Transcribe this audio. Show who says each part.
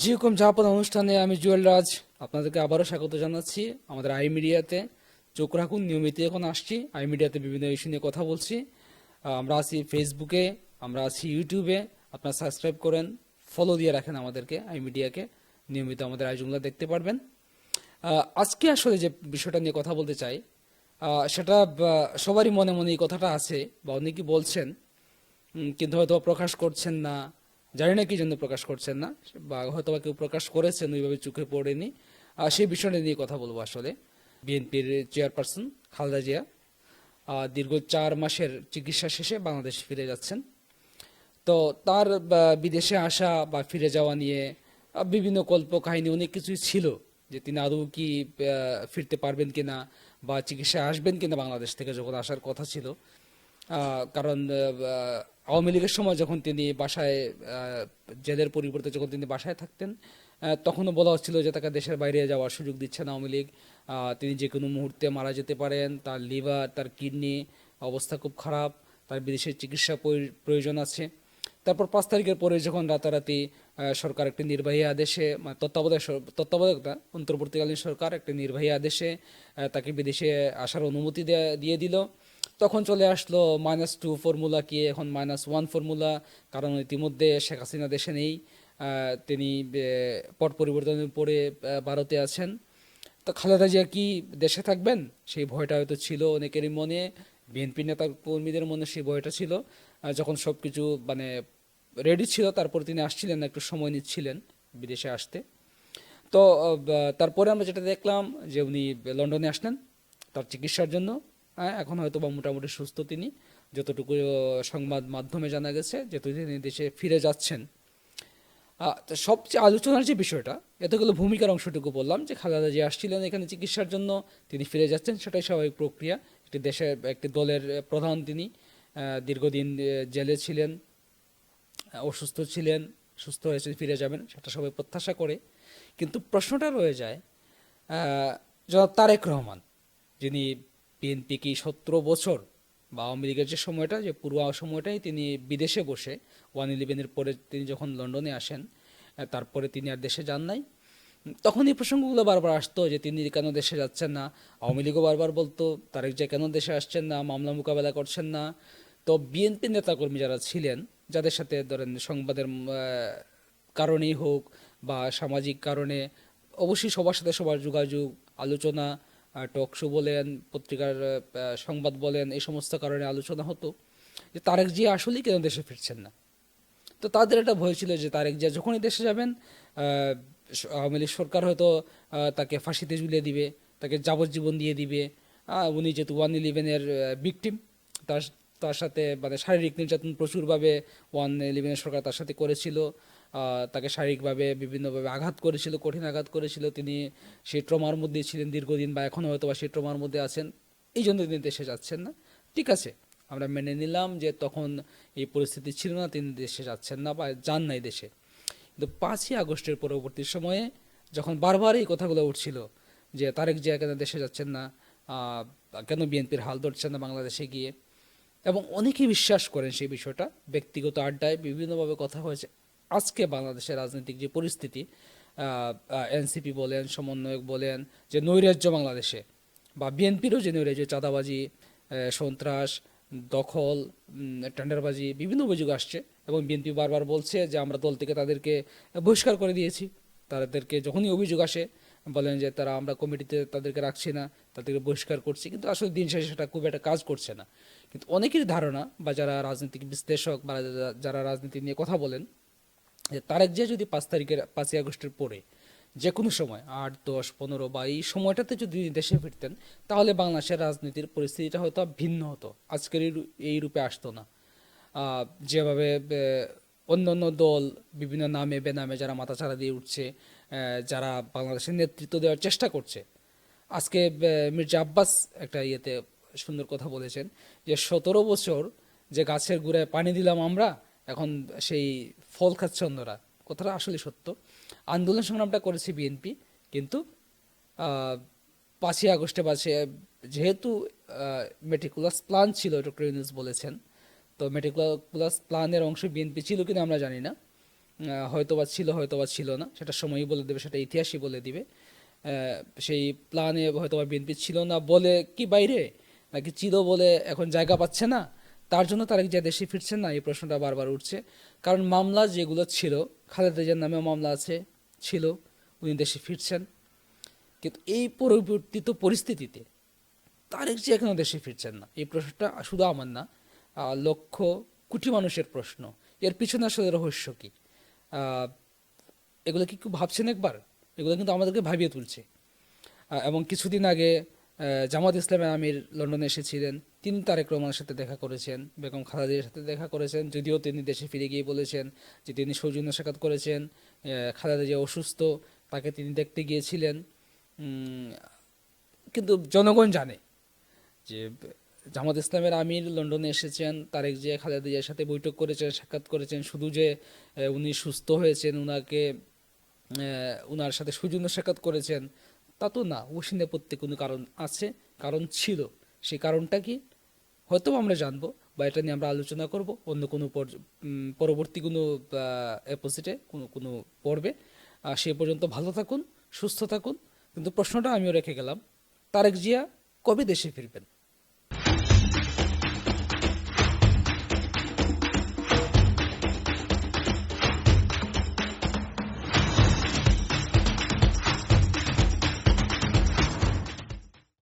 Speaker 1: যেরকম জাপান অনুষ্ঠানে আমি জুয়েল রাজ আপনাদেরকে আবারও স্বাগত জানাচ্ছি। আমাদের আই মিডিয়াতে চোখ রাখুন নিয়মিত এখন আসছি। আই মিডিয়াতে বিভিন্ন ইস্যু নিয়ে কথা বলছি। আমরা আছি ফেসবুকে, আমরা আছি ইউটিউবে। আপনারা সাবস্ক্রাইব করেন ফলো দিয়ে রাখেন আমাদেরকে, আই মিডিয়াকে। নিয়মিত আমাদের আয়োজনগুলো দেখতে পারবেন। আজকে আসলে যে বিষয়টা নিয়ে কথা বলতে চাই সেটা সবারই মনে মনে এই কথাটা আছে বা অনেকেই বলছেন কিন্তু হয়তো প্রকাশ করছেন না। জানি না কি জন্য প্রকাশ করছেন না, বা হয়তো বা কেউ প্রকাশ করেছেন, ওইভাবে চোখে পড়েনি। আর সেই বিষয়টা নিয়ে কথা বলব আসলে। বিএনপির চেয়ারপারসন খালেদা জিয়া দীর্ঘ চার মাসের চিকিৎসা শেষে বাংলাদেশ ফিরে যাচ্ছেন। তো তার বিদেশে আসা বা ফিরে যাওয়া নিয়ে বিভিন্ন কল্প কাহিনী অনেক কিছুই ছিল যে তিনি আদৌ কি ফিরতে পারবেন কিনা বা চিকিৎসায় আসবেন কিনা বাংলাদেশ থেকে যখন আসার কথা ছিল। কারণ আওয়ামী লীগের সময় যখন তিনি বাসায় জেলের পরিবর্তে যখন তিনি বাসায় থাকতেন তখনও বলা হচ্ছিল যে তাকে দেশের বাইরে যাওয়ার সুযোগ দিচ্ছে না আওয়ামী লীগ। তিনি যে কোনো মুহূর্তে মারা যেতে পারেন। তার লিভার, তার কিডনি অবস্থা খুব খারাপ, তার বিদেশের চিকিৎসা প্রয়োজন আছে। তারপর পাঁচ তারিখের পরে যখন রাতারাতি সরকার একটি নির্বাহী আদেশে তত্ত্বাবধায়ক তত্ত্বাবধায়ক অন্তর্বর্তীকালীন সরকার একটি নির্বাহী আদেশে তাকে বিদেশে আসার অনুমতি দিয়ে দিল। তখন চলে আসলো মাইনাস টু ফর্মুলা কি, এখন মাইনাস ওয়ান ফর্মুলা কারণ ইতিমধ্যে শেখ হাসিনা দেশে নেই তিনি পট পরিবর্তনের পরে ভারতে আছেন। তো খালেদা জিয়া কি দেশে থাকবেন? সেই ভয়টা হয়তো ছিল অনেকেরই মনে, বিএনপি নেতা কর্মীদের মনে সেই ভয়টা ছিল। যখন সব কিছু মানে রেডি ছিল, তারপর তিনি আসছিলেন, একটু সময় নিচ্ছিলেন বিদেশে আসতে। তো তারপরে আমরা যেটা দেখলাম যে উনি লন্ডনে আসলেন, তার চিকিৎসার জন্য। এখন হয়তো বা মোটামুটি সুস্থ তিনি। যতটুকু সংবাদ মাধ্যমে জানা গেছে যেহেতু তিনি দেশে ফিরে যাচ্ছেন। সবচেয়ে আলোচনার যে বিষয়টা এতগুলো ভূমিকার অংশটুকু বললাম যে খালেদা জিয়া আসছিলেন এখানে চিকিৎসার জন্য, তিনি ফিরে যাচ্ছেন, সেটাই স্বাভাবিক প্রক্রিয়া। একটি দেশের, একটি দলের প্রধান তিনি দীর্ঘদিন জেলে ছিলেন অসুস্থ ছিলেন, সুস্থ হয়েছে ফিরে যাবেন, সেটা সবাই প্রত্যাশা করে। কিন্তু প্রশ্নটা রয়ে যায় জনাব তারেক রহমান, যিনি বিএনপি কি সতেরো বছর বা আওয়ামী লীগের যে সময়টা, যে পুরো সময়টাই তিনি বিদেশে বসে, ওয়ান ইলেভেনের পরে তিনি যখন লন্ডনে আসেন তারপরে তিনি আর দেশে যান নাই। তখন এই প্রসঙ্গগুলো বারবার আসতো যে তিনি কেন দেশে যাচ্ছেন না? আওয়ামী লীগও বারবার বলতো, তারেক যে কেন দেশে আসছেন না? মামলা মোকাবেলা করছেন না? তো বিএনপি নেতাকর্মী যারা ছিলেন, যাদের সাথে ধরেন সংবাদের কারণেই হোক বা সামাজিক কারণে, অবশ্যই সবার সাথে সবার যোগাযোগ, আলোচনা টক শো বলেন, পত্রিকার সংবাদ বলেন, এই সমস্ত কারণে আলোচনা হতো যে তারেক জিয়া আসলেই কেন দেশে ফিরছেন না? তো তাদের একটা ভয় ছিল যে তারেক জিয়া যখনই দেশে যাবেন আওয়ামী লীগ সরকার হয়তো তাকে ফাঁসিতে ঝুলিয়ে দিবে, তাকে যাবজ্জীবন দিয়ে দিবে। উনি যেহেতু ওয়ান ইলেভেনের বিকটিম তার তার সাথে মানে শারীরিক নির্যাতন প্রচুরভাবে ওয়ান ইলেভেনের সরকার তার সাথে করেছিল। তাকে শারীরিকভাবে, বিভিন্নভাবে আঘাত করেছিল, কঠিন আঘাত করেছিল। তিনি সেই ট্রমার মধ্যে ছিলেন দীর্ঘদিন বা এখনও হয়তো বা সেই ট্রমার মধ্যে আছেন। এই জন্য তিনি দেশে যাচ্ছেন না। ঠিক আছে, আমরা মেনে নিলাম যে তখন এই পরিস্থিতি ছিল না, তিনি দেশে যাচ্ছেন না বা যান নাই দেশে। কিন্তু পাঁচই আগস্টের পরবর্তী সময়ে যখন বারবার এই কথাগুলো উঠছিল যে তারেক জিয়া কেন দেশে যাচ্ছেন না কেন বিএনপির হাল ধরছেন না বাংলাদেশে গিয়ে, এবং অনেকেই বিশ্বাস করেন সেই বিষয়টা, ব্যক্তিগত আড্ডায় বিভিন্নভাবে কথা হয়েছে। আজকে বাংলাদেশের রাজনৈতিক যে পরিস্থিতি এনসিপি বলেন, সমন্বয়ক বলেন, যে নৈরাজ্য বাংলাদেশে বা বিএনপিরও যে নৈরাজ্য, চাঁদাবাজি সন্ত্রাস, দখল টেন্ডারবাজি বিভিন্ন অভিযোগ আসছে এবং বিএনপি বারবার বলছে যে আমরা দল থেকে তাদেরকে বহিষ্কার করে দিয়েছি। তাদেরকে যখনই অভিযোগ আসে, বলেন যে তারা আমরা কমিটিতে তাদেরকে রাখছি না, তাদেরকে বহিষ্কার করছি, কিন্তু আসলে দিন শেষে সেটা খুব একটা কাজ করছে না। কিন্তু অনেকের ধারণা বা যারা রাজনৈতিক বিশ্লেষক বা যারা রাজনীতি নিয়ে কথা বলেন যে তারেক জিয়া যদি পাঁচ তারিখের, পাঁচই আগস্টের পরে যে কোনো সময়, আট, দশ, পনেরো বা এই সময়টাতে যদি দেশে ফিরতেন, তাহলে বাংলাদেশের রাজনীতির পরিস্থিতিটা হয়তো ভিন্ন হতো। আজকের এই রূপে আসতো না। যেভাবে অন্য অন্য দল বিভিন্ন নামে বেনামে যারা মাথাচাড়া দিয়ে উঠছে যারা বাংলাদেশের নেতৃত্ব দেওয়ার চেষ্টা করছে। আজকে মির্জা আব্বাস একটা ইয়েতে সুন্দর কথা বলেছেন যে, সতেরো বছর যে গাছের গুড়ায় পানি দিলাম আমরা এখন সেই ফল খাচ্ছে অন্যরা কথাটা আসলে সত্য। আন্দোলন সংগ্রামটা করেছে বিএনপি কিন্তু পাঁচই আগস্টে বাসে যেহেতু মেটিকুলাস প্ল্যান ছিল ডক্টর ইউনুস বলেছেন, তো মেটিকুলাস প্ল্যানের অংশ বিএনপি ছিল কিনা আমরা জানি না। হয়তোবা ছিল হয়তোবা ছিল না, সেটা সময়ই বলে দেবে, সেটা ইতিহাসই বলে দিবে। সেই প্ল্যানে হয়তোবা বিএনপি ছিল না বলে কি বাইরে? নাকি ছিল বলে এখন জায়গা পাচ্ছে না? তার জন্য তারেক জিয়া দেশে ফিরছেন না, এই প্রশ্নটা বারবার উঠছে। কারণ মামলা যেগুলো ছিল, খালেদা জিয়ার নামেও মামলা আছে, ছিল, উনি দেশে ফিরছেন। কিন্তু এই পরিবর্তিত পরিস্থিতিতে তারেক জিয়া কেন দেশে ফিরছেন না? এই প্রশ্নটা শুধু আমার না লক্ষ কোটি মানুষের প্রশ্ন। এর পিছনে আসলে রহস্য কি? এগুলো কি একটু ভাবছেন একবার? এগুলো কিন্তু আমাদেরকে ভাবিয়ে তুলছে। এবং কিছুদিন আগে জামাত ইসলামের আমির লন্ডনে এসেছিলেন। তিনি তারেক রহমানের সাথে দেখা করেছেন, বেগম খালেদার সাথে দেখা করেছেন, যদিও তিনি দেশে ফিরে গিয়ে বলেছেন যে তিনি সৌজন্য সাক্ষাৎ করেছেন খালেদা জিয়া অসুস্থ, তাকে তিনি দেখতে গিয়েছিলেন। কিন্তু জনগণ জানে যে জামাত ইসলামের আমির লন্ডনে এসেছেন, তারেক জিয়া, খালেদা জিয়ার সাথে বৈঠক করেছেন, সাক্ষাৎ করেছেন, শুধু যে উনি সুস্থ হয়েছেন, উনাকে উনার সাথে সৌজন্য সাক্ষাৎ করেছেন, তা তো না অবশ্যই নেপথ্যে কোনো কারণ আছে, কারণ ছিল। সেই কারণটা কি? হয়তো আমরা জানব বা এটা নিয়ে আমরা আলোচনা করব, অন্য কোনো পরবর্তী কোনো এপোজিটে কোনো কোনো পর্বে। সে পর্যন্ত ভালো থাকুন, সুস্থ থাকুন। কিন্তু প্রশ্নটা আমিও রেখে গেলাম, তারেক জিয়া কবে দেশে ফিরবেন?